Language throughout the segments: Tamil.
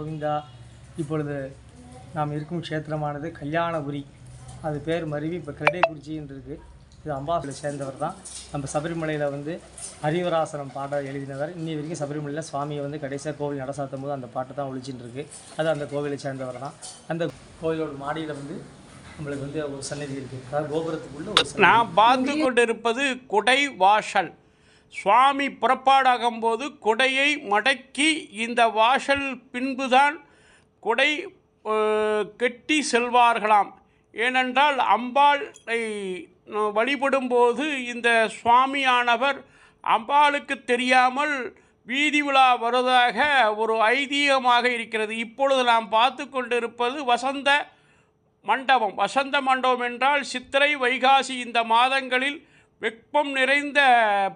கோவிந்தா. இப்பொழுது நாம் இருக்கும் க்ஷேத்திரமானது கல்யாணபுரி. அது பேர் மருவி இப்போ கிரடேகுறிச்சின்னு இருக்குது இது அம்பாசில் சேர்ந்தவர் தான். நம்ம சபரிமலையில் வந்து ஹரிவராசனம் பாட எழுதினவர். இன்னி வரைக்கும் சபரிமலையில் சுவாமியை வந்து கடைசியாக கோவில் நடசாத்தும் போது அந்த பாட்டு தான் ஒழிச்சின்னு அது அந்த கோவிலை சேர்ந்தவர் தான். அந்த கோவிலோட மாடியில் வந்து நம்மளுக்கு வந்து ஒரு சன்னதி இருக்குது அதாவது கோபுரத்துக்குள்ளே ஒரு நான் பார்த்து கொண்டிருப்பது குடை வாசல் சுவாமி புறப்பாடாகும்போது குடையை மடக்கி இந்த வாசல் பின்புதான் குடை கெட்டி செல்வார்களாம். ஏனென்றால் அம்பாளை வழிபடும்போது இந்த சுவாமியானவர் அம்பாளுக்கு தெரியாமல் வீதி உலா வருவதாக ஒரு ஐதீகமாக இருக்கிறது. இப்பொழுது நாம் பார்த்து கொண்டிருப்பது வசந்த மண்டபம். வசந்த மண்டபம் என்றால் சித்திரை வைகாசி இந்த மாதங்களில் வெப்பம் நிறைந்த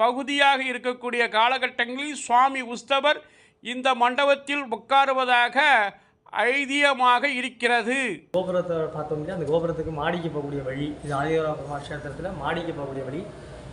பகுதியாக இருக்கக்கூடிய காலகட்டங்களில் சுவாமி உஸ்தவர் இந்த மண்டபத்தில் உட்காருவதாக ஐதீகமாக இருக்கிறது. கோபுரத்தை பார்த்தோம்னா அந்த கோபுரத்துக்கு மாடிக்கு போகக்கூடிய வழி இது ஆதிவரா க்ஷேத்திரத்தில் மாடிக்கு போகக்கூடிய வழி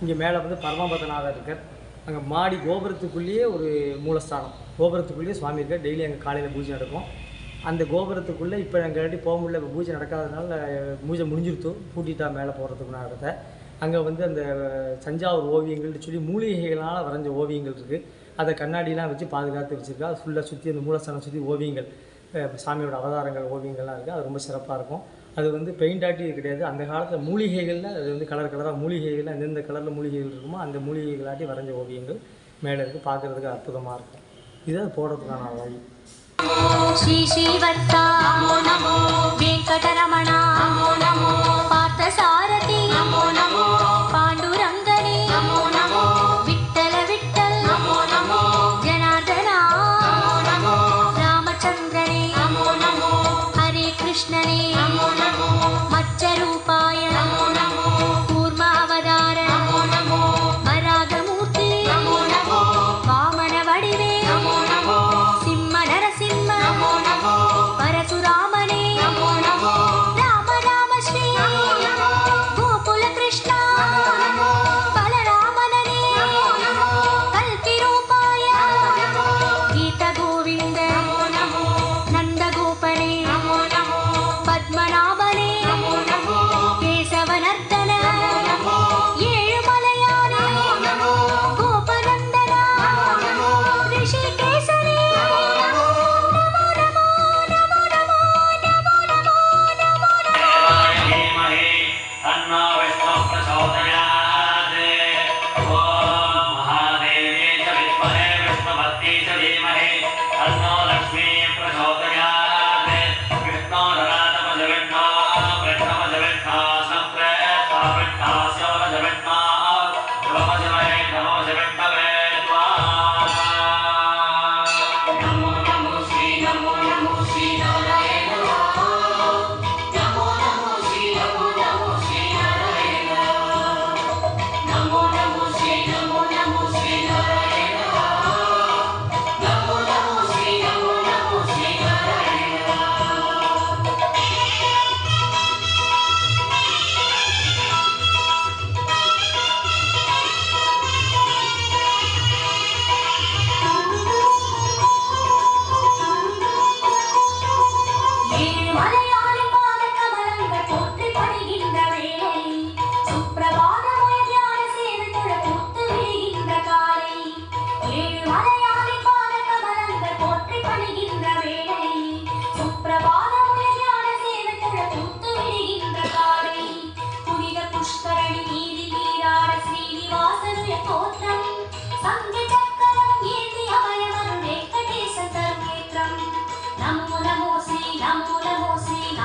இங்கே மேலே வந்து பரமபதநாதர் இருக்கார். அங்கே மாடி கோபுரத்துக்குள்ளேயே ஒரு மூலஸ்தானம். கோபுரத்துக்குள்ளேயே சுவாமி இருக்கார். டெய்லி அங்கே காலையில் பூஜை நடக்கும். அந்த கோபுரத்துக்குள்ளே இப்போ எங்கள் இல்லாட்டி போக முடியல இப்போ பூஜை நடக்காததுனால பூஜை முடிஞ்சிருத்தோம் பூட்டிட்டா மேலே போகிறதுக்கு இடத்த அங்கே வந்து அந்த தஞ்சாவூர் ஓவியங்கள்னு சொல்லி மூலிகைகளால் வரைஞ்ச ஓவியங்கள் இருக்குது அதை கண்ணாடிலாம் வச்சு பாதுகாத்து வச்சுருக்கா. அது ஃபுல்லாக சுற்றி அந்த மூலஸ்தானம் சுற்றி ஓவியங்கள் சாமியோட அவதாரங்கள் ஓவியங்கள்லாம் இருக்குது அது ரொம்ப சிறப்பாக இருக்கும். அது வந்து பெயிண்ட் ஆட்டி கிடையாது. அந்த காலத்தில் மூலிகைகளில் அது வந்து கலர் கலராக மூலிகைகளில் எந்தெந்த கலரில் மூலிகைகள் இருக்குமோ அந்த மூலிகைகளாட்டி வரைஞ்ச ஓவியங்கள் மேலே இருக்குது பார்க்குறதுக்கு அற்புதமாக இருக்கும். இதை போடுறதுக்கான வழி. ஸ்ரீ ஸ்ரீவர்த்தா நமோ நமோ வெங்கடரமணா நமோ நமோ.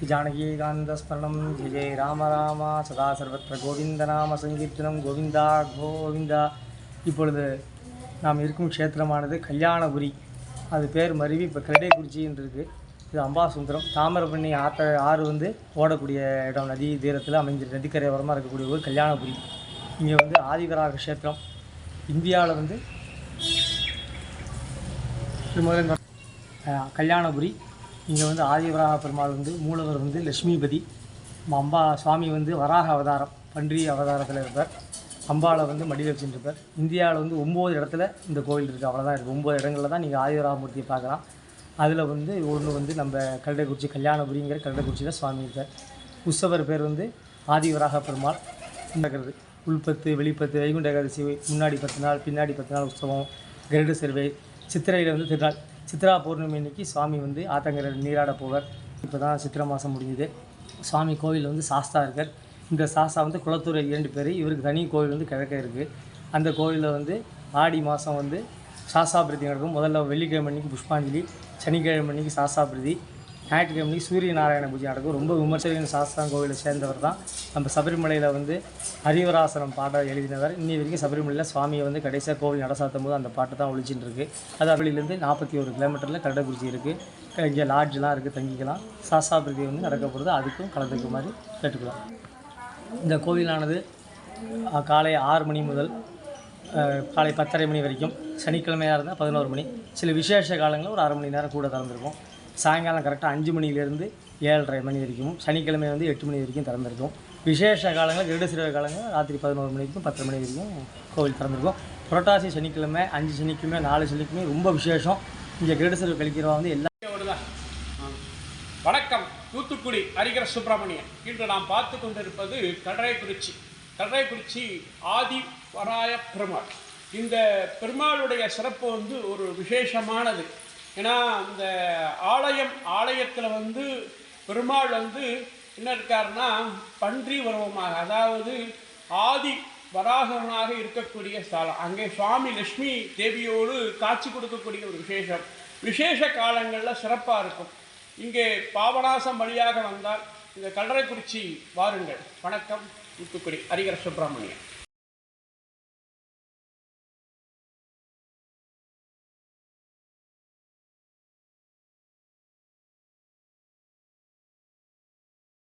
ஜானகீகாந்தஸ்மரணம் ஜெய ஜெய ராம ராமா சதா சர்வத்திர கோவிந்த நாம சங்கீர்த்தனம் கோவிந்தா கோவிந்தா இப்பொழுது நாம் இருக்கும் க்ஷேத்திரமானது கல்யாணபுரி. அது பேர் மருவி இப்போ கிரடேகுறிச்சின்னு இருக்குது இது அம்பாசுந்தரம். தாமிரபரணி ஆற்ற ஆறு வந்து ஓடக்கூடிய இடம். நதி தீரத்தில் அமைஞ்ச நதிக்கரை ஓரமாக இருக்கக்கூடிய ஊர் கல்யாணபுரி. இங்கே வந்து ஆதிவராக க்ஷேத்திரம். இந்தியாவில் வந்து கல்யாணபுரி. இங்கே வந்து ஆதிவராக பெருமாள் வந்து மூலவர் வந்து லட்சுமிபதி. அம்பா சுவாமி வந்து வராக அவதாரம் பன்றி அவதாரத்தில் இருப்பார். அம்பாவை வந்து மடியில் வச்சுருப்பார் இந்தியாவில் வந்து ஒம்பது இடத்துல இந்த கோயில் இருக்குது அவ்வளோதான் இருக்குது ஒம்பது இடங்களில் தான் நீங்கள் ஆதிவராக மூர்த்தியை பார்க்கலாம். அதில் வந்து ஒன்று வந்து நம்ம கல்லைக்குறிச்சி கல்யாணபுரிங்கிற கல்லைக்குறிச்சியில் சுவாமி இருக்கார். உற்சவர் பேர் வந்து ஆதிவராக பெருமாள். நடக்கிறது உள்பத்து வெளிப்பத்து வைகுண்ட ஏகாதசி முன்னாடி பத்து நாள் பின்னாடி பத்து நாள் உற்சவம் கருட சேர்வை சித்திரையில் வந்து திருநாள். சித்ரா பௌர்ணமி அன்னைக்கு சுவாமி வந்து ஆத்தங்கரை நீராட போவார். இப்போ தான் சித்திரை மாதம் முடிஞ்சுது. சுவாமி கோவில் வந்து சாஸ்தா இருக்கார். இந்த சாஸ்தா வந்து குளத்தூர் இரண்டு பேர் இவருக்கு தனி கோவில் வந்து கிழக்க இருக்குது அந்த கோவிலில் வந்து ஆடி மாதம் வந்து சாஸ்தாபிரதி நடக்கும். முதல்ல வெள்ளிக்கிழமை அன்னைக்கு புஷ்பாஞ்சலி சனிக்கிழமை அன்னைக்கு சாஸ்தாபிரதி ஞாயிற்றுக்கிழமை சூரிய நாராயண பூஜை நடக்கும். ரொம்ப விமர்சகன் சாஸ்தான் கோவிலை சேர்ந்தவர் தான். நம்ம சபரிமலையில் வந்து ஹரிவராசனம் பாட்டை எழுதினவர். இன்னி வரைக்கும் சபரிமலையில் சுவாமியை வந்து கடைசியாக கோவில் நடசாத்தும் போது அந்த பாட்டு தான் ஒழிச்சுட்டு இருக்கு அது அப்படிலேருந்து நாற்பத்தி ஒரு கிலோமீட்டரில் கரடக்குறிச்சி இருக்குது இங்கே லாட்ஜெலாம் இருக்குது தங்கிக்கலாம். சாஸ்தாபிரதி வந்து நடக்கப்படுது அதுக்கும் கலந்துக்க மாதிரி கேட்டுக்கலாம். இந்த கோவிலானது காலை ஆறு மணி முதல் காலை பத்தரை மணி வரைக்கும் சனிக்கிழமையாக இருந்தால் பதினோரு மணி. சில விசேஷ காலங்களில் ஒரு அரை மணி நேரம் கூட திறந்துருக்கும். சாயங்காலம் கரெக்டாக அஞ்சு மணிலேருந்து ஏழரை மணி வரைக்கும் சனிக்கிழமை வந்து எட்டு மணி வரைக்கும் திறந்திருக்கும். விசேஷ காலங்கள் கருட சிறுவ காலங்கள் ராத்திரி பதினோரு மணிக்கும் பத்தரை மணி வரைக்கும் கோவில் திறந்திருக்கும். புரட்டாசி சனிக்கிழமை அஞ்சு சனிக்கிழமை நாலு சனிக்கிழமை ரொம்ப விசேஷம். இங்கே கருட சிறுவ கழிக்கிறவங்க வந்து எல்லா வணக்கம். தூத்துக்குடி ஹரிகர சுப்பிரமணியன் இன்று நாம் பார்த்து கொண்டிருப்பது கடறைக்குறிச்சி கடறைக்குறிச்சி ஆதி வராய பெருமாள். இந்த பெருமாளுடைய சிறப்பு வந்து ஒரு விசேஷமானது. ஏன்னா இந்த ஆலயம் ஆலயத்தில் வந்து பெருமாள் வந்து என்ன இருக்காருன்னா பன்றி உருவமாக அதாவது ஆதி வராகவனாக இருக்கக்கூடிய ஸ்தலம். அங்கே சுவாமி லட்சுமி தேவியோடு காட்சி கொடுக்கக்கூடிய ஒரு விசேஷம். விசேஷ காலங்களில் சிறப்பாக இருக்கும். இங்கே பாபநாசம் வழியாக வந்தால் இந்த கல்லறைக்குறிச்சி வாருங்கள். வணக்கம். தூத்துக்குடி. ஹரிகர சுப்பிரமணியன்